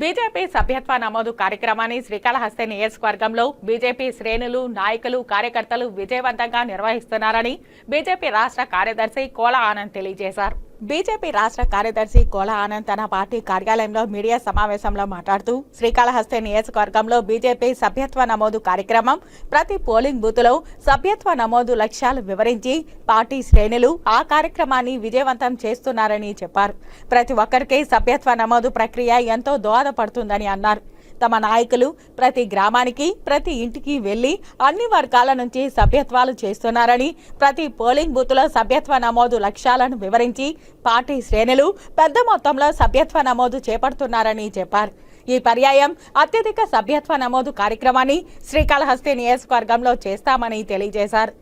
BJP సభ్యత్వ నమోదు కార్యక్రమాన్ని శ్రీకాళహస్తి నియోజకవర్గంలో బీజేపీ శ్రేణులు నాయకులు కార్యకర్తలు విజయవంతంగా నిర్వహిస్తున్నారని బీజేపీ రాష్ట్ర కార్యదర్శి కోల ఆనంద్ తెలియజేశారు. బీజేపీ రాష్ట్ర కార్యదర్శి కోల ఆనంద్ తన పార్టీ కార్యాలయంలో మీడియా సమావేశంలో మాట్లాడుతూ శ్రీకాళహస్తి నియోజకవర్గంలో బీజేపీ సభ్యత్వ నమోదు కార్యక్రమం ప్రతి పోలింగ్ బూత్లో సభ్యత్వ నమోదు లక్ష్యాలు వివరించి పార్టీ శ్రేణులు ఆ కార్యక్రమాన్ని విజయవంతం చేస్తున్నారని చెప్పారు. ప్రతి ఒక్కరికి సభ్యత్వ నమోదు ప్రక్రియ ఎంతో దోహదపడుతుందని అన్నారు. తమ నాయకులు ప్రతి గ్రామానికి ప్రతి ఇంటికి వెళ్ళి అన్ని వర్గాల నుంచి సభ్యత్వాలు చేస్తున్నారని ప్రతి పోలింగ్ బూత్లో సభ్యత్వ నమోదు లక్ష్యాలను వివరించి పార్టీ శ్రేణులు పెద్ద మొత్తంలో సభ్యత్వ నమోదు చేపడుతున్నారని చెప్పారు. ఈ పర్యాయం అత్యధిక సభ్యత్వ నమోదు కార్యక్రమాన్ని శ్రీకాళహస్తి నియోజకవర్గంలో చేస్తామని తెలియజేశారు.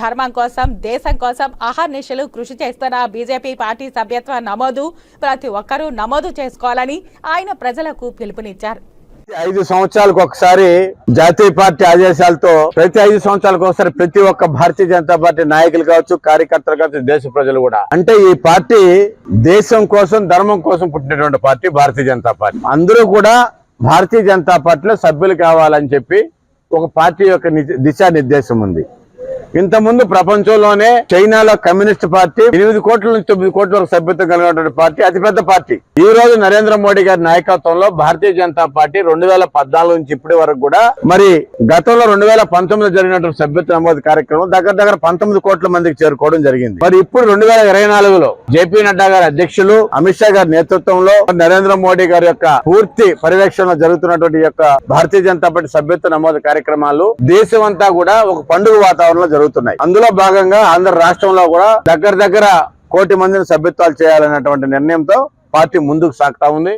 ధర్మం కోసం దేశం కోసం అహర్నిశలు కృషి చేస్తున్న బీజేపీ పార్టీ సభ్యత్వ నమోదు ప్రతి ఒక్కరూ నమోదు చేసుకోవాలని ఆయన ప్రజలకు పిలుపునిచ్చారు. ఐదు సంవత్సరాలకు ఒకసారి జాతీయ పార్టీ ఆదేశాలతో ప్రతి ఐదు సంవత్సరాలకు ఒకసారి ప్రతి ఒక్క భారతీయ జనతా పార్టీ నాయకులు కావచ్చు కార్యకర్తలు కావచ్చు దేశ ప్రజలు కూడా. అంటే ఈ పార్టీ దేశం కోసం ధర్మం కోసం పుట్టినటువంటి పార్టీ భారతీయ జనతా పార్టీ. అందరూ కూడా భారతీయ జనతా పార్టీలో సభ్యులు కావాలని చెప్పి ఒక పార్టీ యొక్క ని- దిశానిర్దేశం ఉంది. ఇంతకుముందు ప్రపంచంలోనే చైనాలో కమ్యూనిస్ట్ పార్టీ ఎనిమిది కోట్ల నుంచి తొమ్మిది కోట్ల వరకు సభ్యత్వం కలిగినటువంటి పార్టీ అతిపెద్ద పార్టీ. ఈ రోజు నరేంద్ర మోడీ గారి నాయకత్వంలో భారతీయ జనతా పార్టీ రెండు వేల పద్నాలుగు నుంచి ఇప్పటి వరకు కూడా మరి గతంలో రెండు వేల పంతొమ్మిది జరిగినటువంటి సభ్యత్వ నమోదు కార్యక్రమం దగ్గర దగ్గర పంతొమ్మిది కోట్ల మందికి చేరుకోవడం జరిగింది. మరి ఇప్పుడు రెండు వేల ఇరవై నాలుగులో జేపీ నడ్డా గారి అధ్యక్షులు అమిత్ షా గారి నేతృత్వంలో నరేంద్ర మోడీ గారి యొక్క పూర్తి పర్యవేక్షణ జరుగుతున్నటువంటి యొక్క భారతీయ జనతా పార్టీ సభ్యత్వ నమోదు కార్యక్రమాలు దేశం అంతా కూడా ఒక పండుగ వాతావరణంలో జరుగుతున్నాయి. అందులో భాగంగా ఆంధ్ర రాష్ట్రంలో కూడా దగ్గర దగ్గర కోటి మందిని సభ్యత్వాలు చేయాలన్నటువంటి నిర్ణయంతో పార్టీ ముందుకు సాగుతా ఉంది.